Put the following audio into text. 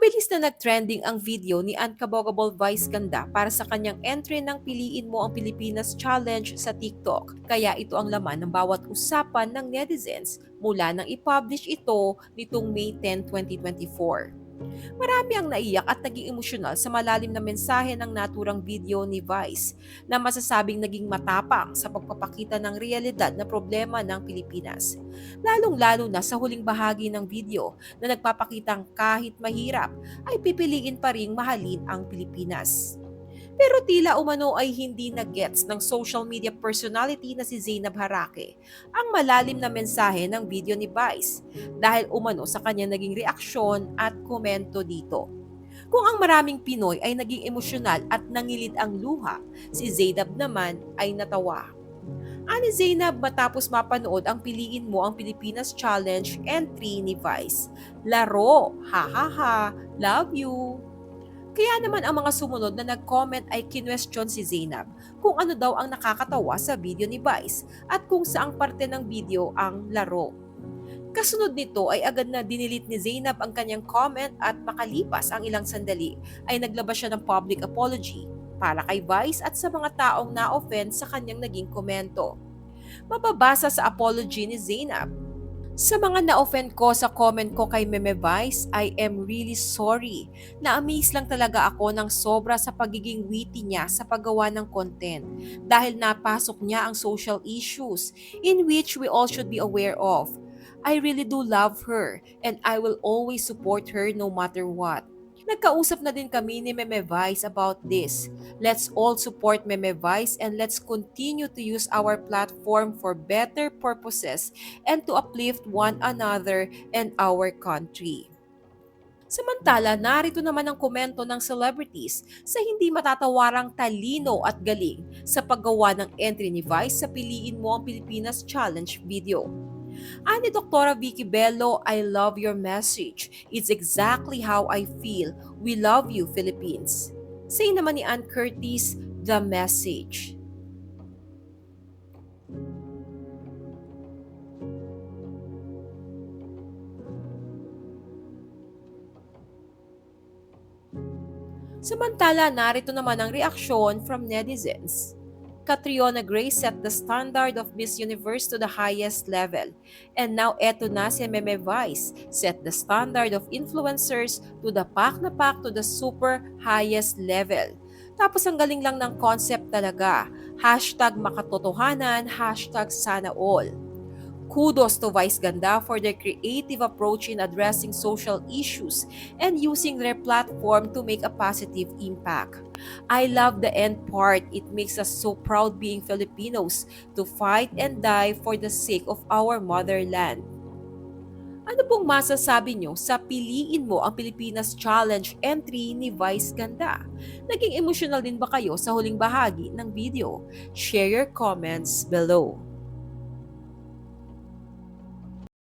Mabilis na nag-trending ang video ni Uncabogable Vice Ganda para sa kanyang entry ng Piliin Mo ang Pilipinas Challenge sa TikTok. Kaya ito ang laman ng bawat usapan ng netizens mula nang i-publish ito nitong May 10, 2024. Marami ang naiyak at naging emosyonal sa malalim na mensahe ng naturang video ni Vice na masasabing naging matapang sa pagpapakita ng realidad na problema ng Pilipinas. Lalong-lalo na sa huling bahagi ng video na nagpapakitang kahit mahirap ay pipiliin pa ring mahalin ang Pilipinas. Pero tila umano ay hindi na gets ng social media personality na si Zainab Harake ang malalim na mensahe ng video ni Vice dahil umano sa kanya naging reaksyon at komento dito. Kung ang maraming Pinoy ay naging emosyonal at nangilid ang luha, si Zainab naman ay natawa. Ani Zainab matapos mapanood ang Piliin Mo ang Pilipinas Challenge entry ni Vice. Laro, ha ha ha, love you. Kaya naman ang mga sumunod na nag-comment ay kinwestiyon si Zainab kung ano daw ang nakakatawa sa video ni Vice at kung saang parte ng video ang laro. Kasunod nito ay agad na dinilit ni Zainab ang kanyang comment at makalipas ang ilang sandali ay naglabas siya ng public apology para kay Vice at sa mga taong na-offend sa kanyang naging komento. Mababasa sa apology ni Zainab, sa mga na-offend ko sa comment ko kay Meme Vice, I am really sorry. Na-amaze lang talaga ako ng sobra sa pagiging witty niya sa paggawa ng content dahil napasok niya ang social issues in which we all should be aware of. I really do love her and I will always support her no matter what. Nagkausap na din kami ni Meme Vice about this. Let's all support Meme Vice and let's continue to use our platform for better purposes and to uplift one another and our country. Samantala, narito naman ang komento ng celebrities sa hindi matatawarang talino at galing sa paggawa ng entry ni Vice sa Piliin Mo ang Pilipinas Challenge video. Ani Doktora Vicky Bello, I love your message. It's exactly how I feel. We love you, Philippines. Say naman ni Ann Curtis, the message. Samantala, narito naman ang reaksyon from netizens. Catriona Gray set the standard of Miss Universe to the highest level. And now eto na si Meme Vice, set the standard of influencers to the pack na pack to the super highest level. Tapos ang galing lang ng concept talaga. Hashtag makatotohanan, hashtag sana all. Kudos to Vice Ganda for their creative approach in addressing social issues and using their platform to make a positive impact. I love the end part. It makes us so proud being Filipinos to fight and die for the sake of our motherland. Ano pong masasabi nyo sa Piliin Mo ang Pilipinas Challenge entry ni Vice Ganda? Naging emotional din ba kayo sa huling bahagi ng video? Share your comments below.